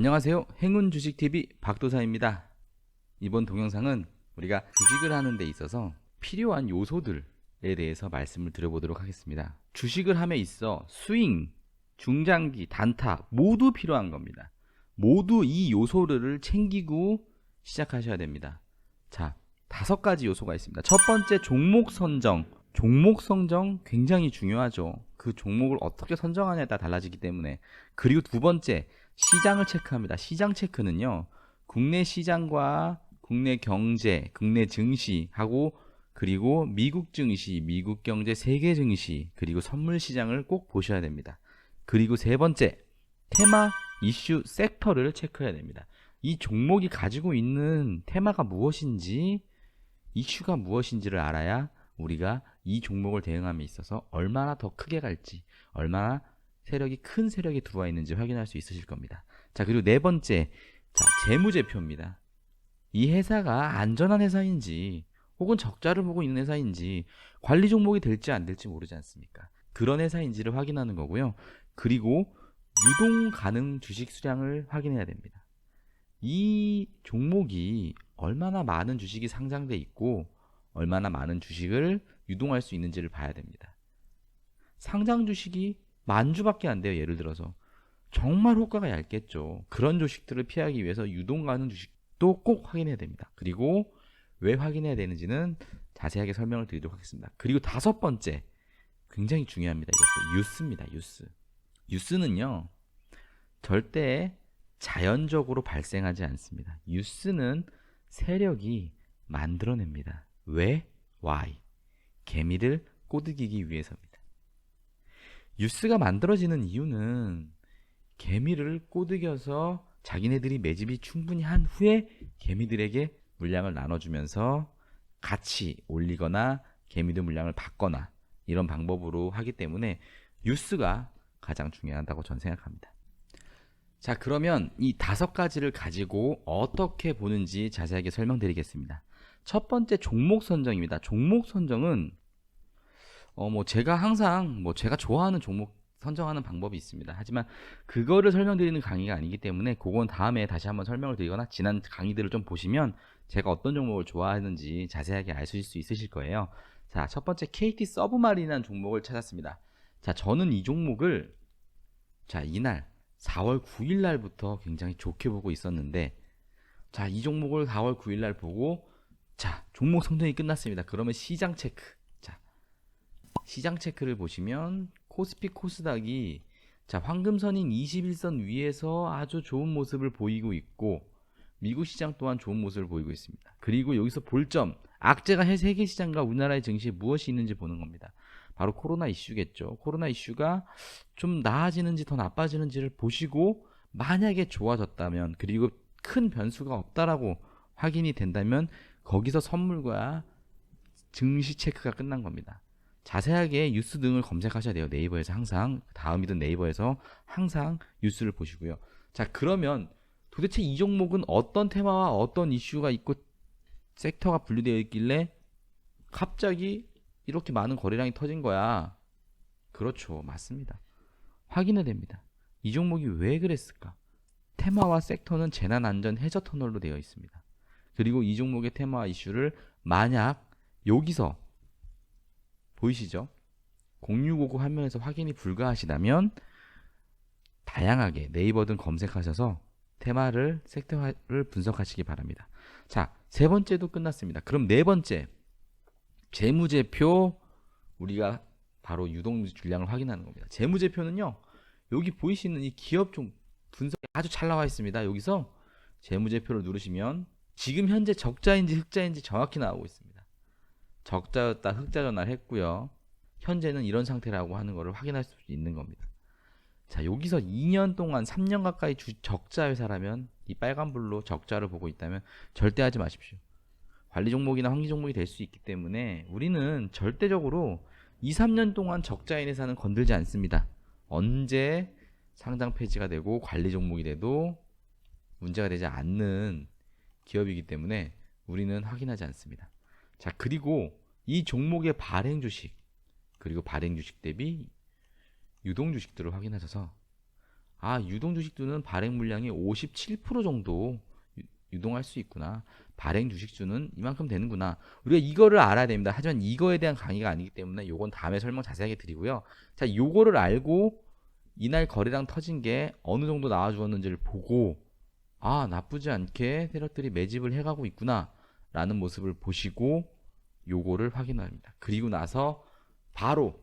안녕하세요. 행운 주식 TV 박도사입니다. 이번 동영상은 우리가 주식을 하는 데 있어서 필요한 요소들에 대해서 말씀을 드려보도록 하겠습니다. 주식을 함에 있어 스윙, 중장기, 단타 모두 필요한 겁니다. 모두 이 요소를 챙기고 시작하셔야 됩니다. 자, 다섯 가지 요소가 있습니다. 첫 번째 종목 선정. 종목 선정 굉장히 중요하죠. 그 종목을 어떻게 선정하냐에 따라 달라지기 때문에. 그리고 두 번째, 시장을 체크합니다. 시장 체크는요. 국내 시장과 국내 경제, 국내 증시하고 그리고 미국 증시, 미국 경제, 세계 증시, 그리고 선물 시장을 꼭 보셔야 됩니다. 그리고 세 번째, 테마, 이슈, 섹터를 체크해야 됩니다. 이 종목이 가지고 있는 테마가 무엇인지, 이슈가 무엇인지를 알아야 우리가 이 종목을 대응함에 있어서 얼마나 더 크게 갈지, 얼마나 세력이 큰 세력이 들어와 있는지 확인할 수 있으실 겁니다. 자, 그리고 네 번째, 자, 재무제표입니다. 이 회사가 안전한 회사인지, 혹은 적자를 보고 있는 회사인지, 관리 종목이 될지 안 될지 모르지 않습니까? 그런 회사인지를 확인하는 거고요. 그리고 유동 가능 주식 수량을 확인해야 됩니다. 이 종목이 얼마나 많은 주식이 상장돼 있고 얼마나 많은 주식을 유동할 수 있는지를 봐야 됩니다. 상장 주식이 만 주밖에 안 돼요. 예를 들어서 정말 호가가 얇겠죠. 그런 주식들을 피하기 위해서 유동 가능 주식도 꼭 확인해야 됩니다. 그리고 왜 확인해야 되는지는 자세하게 설명을 드리도록 하겠습니다. 그리고 다섯 번째 굉장히 중요합니다. 이것도 뉴스입니다. 뉴스. 뉴스는요 절대 자연적으로 발생하지 않습니다. 뉴스는 세력이 만들어냅니다. 왜? Why? 개미를 꼬드기기 위해서입니다. 뉴스가 만들어지는 이유는 개미를 꼬드겨서 자기네들이 매집이 충분히 한 후에 개미들에게 물량을 나눠주면서 같이 올리거나 개미들 물량을 받거나 이런 방법으로 하기 때문에 뉴스가 가장 중요하다고 저는 생각합니다. 자, 그러면 이 다섯 가지를 가지고 어떻게 보는지 자세하게 설명드리겠습니다. 첫 번째 종목 선정입니다. 종목 선정은 어 뭐 제가 항상 뭐 제가 좋아하는 종목 선정하는 방법이 있습니다. 하지만 그거를 설명드리는 강의가 아니기 때문에 그건 다음에 다시 한번 설명을 드리거나 지난 강의들을 좀 보시면 제가 어떤 종목을 좋아하는지 자세하게 아실 수 있으실 거예요. 자, 첫 번째 KT 서브마린이라는 종목을 찾았습니다. 자, 저는 이 종목을 자, 이날 4월 9일 날부터 굉장히 좋게 보고 있었는데 자, 이 종목을 4월 9일 날 보고 자, 종목 선정이 끝났습니다. 그러면 시장 체크. 자, 시장 체크를 보시면 코스피 코스닥이 자, 황금선인 21선 위에서 아주 좋은 모습을 보이고 있고 미국 시장 또한 좋은 모습을 보이고 있습니다. 그리고 여기서 볼점 악재가 세계 시장과 우리나라의 증시에 무엇이 있는지 보는 겁니다. 바로 코로나 이슈겠죠. 코로나 이슈가 좀 나아지는지 더 나빠지는지를 보시고 만약에 좋아졌다면 그리고 큰 변수가 없다라고 확인이 된다면 거기서 선물과 증시 체크가 끝난 겁니다. 자세하게 뉴스 등을 검색하셔야 돼요. 네이버에서 항상 다음이든 네이버에서 항상 뉴스를 보시고요. 자 그러면 도대체 이 종목은 어떤 테마와 어떤 이슈가 있고 섹터가 분류되어 있길래 갑자기 이렇게 많은 거래량이 터진 거야. 그렇죠. 맞습니다. 확인해야 됩니다. 이 종목이 왜 그랬을까? 테마와 섹터는 재난 안전 해저 터널로 되어 있습니다. 그리고 이 종목의 테마와 이슈를 만약 여기서 보이시죠? 0659 화면에서 확인이 불가하시다면 다양하게 네이버 등 검색하셔서 테마를 섹터를 분석하시기 바랍니다. 자, 세 번째도 끝났습니다. 그럼 네 번째 재무제표 우리가 바로 유동 줄량을 확인하는 겁니다. 재무제표는요. 여기 보이시는 이 기업 좀 분석이 아주 잘 나와 있습니다. 여기서 재무제표를 누르시면 지금 현재 적자인지 흑자인지 정확히 나오고 있습니다. 적자였다 흑자 전환을 했고요. 현재는 이런 상태라고 하는 것을 확인할 수 있는 겁니다. 자, 여기서 2년 동안 3년 가까이 주, 적자 회사라면 이 빨간불로 적자를 보고 있다면 절대 하지 마십시오. 관리 종목이나 환기 종목이 될 수 있기 때문에 우리는 절대적으로 2, 3년 동안 적자인 회사는 건들지 않습니다. 언제 상장 폐지가 되고 관리 종목이 돼도 문제가 되지 않는 기업이기 때문에 우리는 확인하지 않습니다. 자, 그리고 이 종목의 발행 주식 그리고 발행 주식 대비 유동 주식들을 확인하셔서 아, 유동 주식주는 발행 물량의 57% 정도 유- 유동할 수 있구나. 발행 주식주는 이만큼 되는구나. 우리가 이거를 알아야 됩니다. 하지만 이거에 대한 강의가 아니기 때문에 요건 다음에 설명 자세하게 드리고요. 자, 요거를 알고 이날 거래량 터진 게 어느 정도 나와 주었는지를 보고 아, 나쁘지 않게 세력들이 매집을 해가고 있구나. 라는 모습을 보시고 요거를 확인합니다. 그리고 나서 바로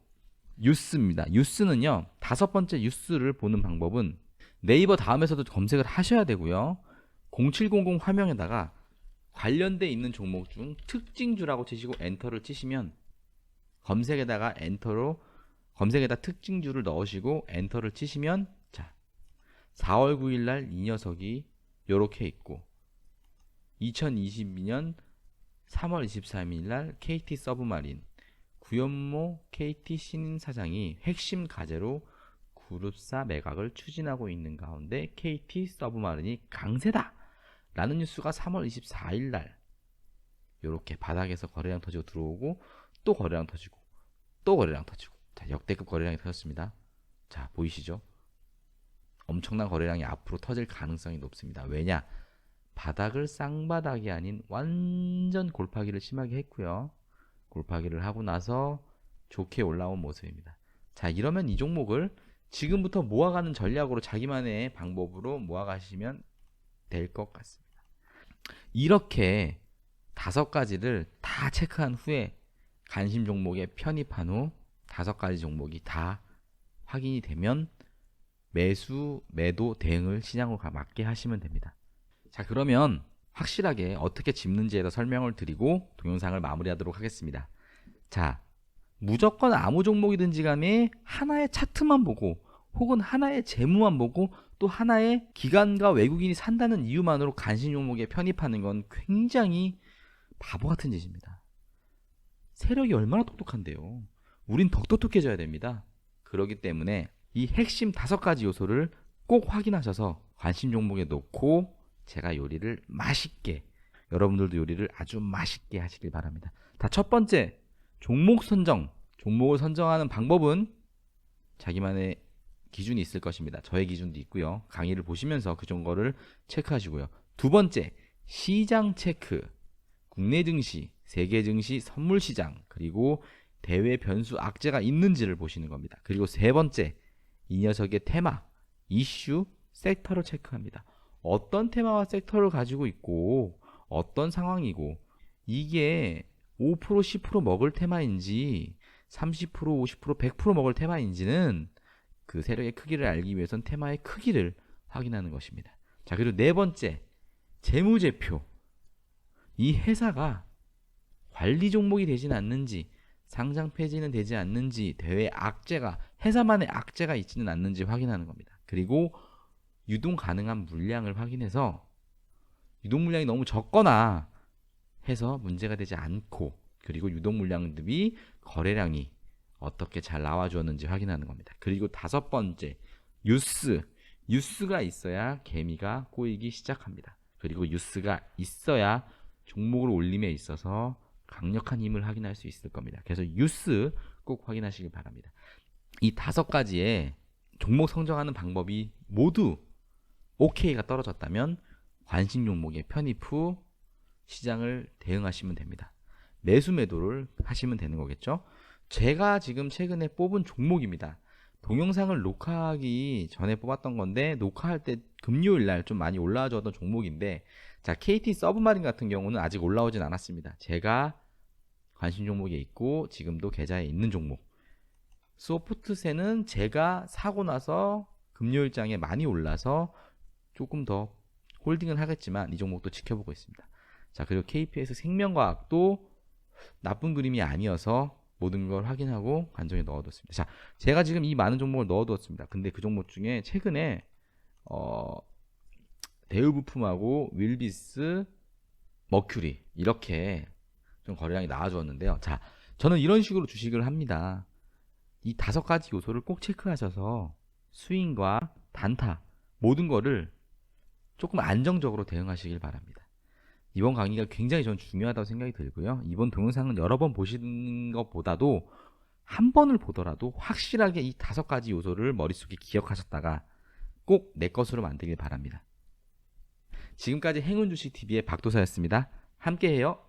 뉴스입니다. 뉴스는요, 다섯 번째 뉴스를 보는 방법은 네이버 다음에서도 검색을 하셔야 되고요. 0700 화면에다가 관련돼 있는 종목 중 특징주라고 치시고 엔터를 치시면 검색에다가 엔터로 검색에다 특징주를 넣으시고 엔터를 치시면 자 4월 9일 날 이 녀석이 요렇게 있고 2022년 3월 23일 날 KT 서브마린 구현모 KT 신인 사장이 핵심 과제로 그룹사 매각을 추진하고 있는 가운데 KT 서브마린이 강세다! 라는 뉴스가 3월 24일 날 요렇게 바닥에서 거래량 터지고 들어오고 또 거래량 터지고 또 거래량 터지고. 자 역대급 거래량이 터졌습니다. 자 보이시죠? 엄청난 거래량이 앞으로 터질 가능성이 높습니다. 왜냐 바닥을 쌍바닥이 아닌 완전 골파기를 심하게 했고요. 골파기를 하고 나서 좋게 올라온 모습입니다. 자 이러면 이 종목을 지금부터 모아가는 전략으로 자기만의 방법으로 모아가시면 될 것 같습니다. 이렇게 다섯 가지를 다 체크한 후에 관심 종목에 편입한 후 다섯 가지 종목이 다 확인이 되면 매수, 매도, 대응을 시장으로 가- 맞게 하시면 됩니다. 자, 그러면 확실하게 어떻게 짚는지에 대해 설명을 드리고 동영상을 마무리하도록 하겠습니다. 자, 무조건 아무 종목이든지 간에 하나의 차트만 보고 혹은 하나의 재무만 보고 또 하나의 기관과 외국인이 산다는 이유만으로 간신 종목에 편입하는 건 굉장히 바보 같은 짓입니다. 세력이 얼마나 똑똑한데요. 우린 더 똑똑해져야 됩니다. 그렇기 때문에 이 핵심 다섯 가지 요소를 꼭 확인하셔서 관심 종목에 놓고 제가 요리를 맛있게 여러분들도 요리를 아주 맛있게 하시길 바랍니다. 자, 첫 번째 종목 선정. 종목을 선정하는 방법은 자기만의 기준이 있을 것입니다. 저의 기준도 있고요. 강의를 보시면서 그 정보를 체크하시고요. 두 번째, 시장 체크. 국내 증시, 세계 증시, 선물 시장, 그리고 대외 변수 악재가 있는지를 보시는 겁니다. 그리고 세 번째, 이 녀석의 테마, 이슈, 섹터를 체크합니다. 어떤 테마와 섹터를 가지고 있고 어떤 상황이고 이게 5% 10% 먹을 테마인지 30% 50% 100% 먹을 테마인지는 그 세력의 크기를 알기 위해선 테마의 크기를 확인하는 것입니다. 자, 그리고 네 번째, 재무제표. 이 회사가 관리 종목이 되진 않는지, 상장 폐지는 되지 않는지, 대외 악재가, 회사만의 악재가 있지는 않는지 확인하는 겁니다. 그리고 유동 가능한 물량을 확인해서 유동 물량이 너무 적거나 해서 문제가 되지 않고 그리고 유동 물량 대비 거래량이 어떻게 잘 나와 주었는지 확인하는 겁니다. 그리고 다섯 번째 뉴스 뉴스가 있어야 개미가 꼬이기 시작합니다. 그리고 뉴스가 있어야 종목을 올림에 있어서 강력한 힘을 확인할 수 있을 겁니다. 그래서 뉴스 꼭 확인하시길 바랍니다. 이 다섯 가지의 종목 선정하는 방법이 모두 OK가 떨어졌다면 관심 종목에 편입 후 시장을 대응하시면 됩니다. 매수 매도를 하시면 되는 거겠죠. 제가 지금 최근에 뽑은 종목입니다. 동영상을 녹화하기 전에 뽑았던 건데 녹화할 때 금요일 날 좀 많이 올라와 줬던 종목인데 자 KT 서브마린 같은 경우는 아직 올라오진 않았습니다. 제가 관심 종목에 있고 지금도 계좌에 있는 종목. 소프트세는 제가 사고 나서 금요일장에 많이 올라서 조금 더 홀딩을 하겠지만 이 종목도 지켜보고 있습니다. 자 그리고 KPS 생명과학도 나쁜 그림이 아니어서 모든 걸 확인하고 관정에 넣어뒀습니다. 자 제가 지금 이 많은 종목을 넣어두었습니다. 근데 그 종목 중에 최근에 어, 대우부품하고 윌비스, 머큐리 이렇게 좀 거래량이 나와주었는데요. 자 저는 이런 식으로 주식을 합니다. 이 다섯 가지 요소를 꼭 체크하셔서 스윙과 단타 모든 거를 조금 안정적으로 대응하시길 바랍니다. 이번 강의가 굉장히 전 중요하다고 생각이 들고요. 이번 동영상은 여러 번 보시는 것보다도 한 번을 보더라도 확실하게 이 다섯 가지 요소를 머릿속에 기억하셨다가 꼭 내 것으로 만들길 바랍니다. 지금까지 행운주식TV의 박도사였습니다. 함께해요.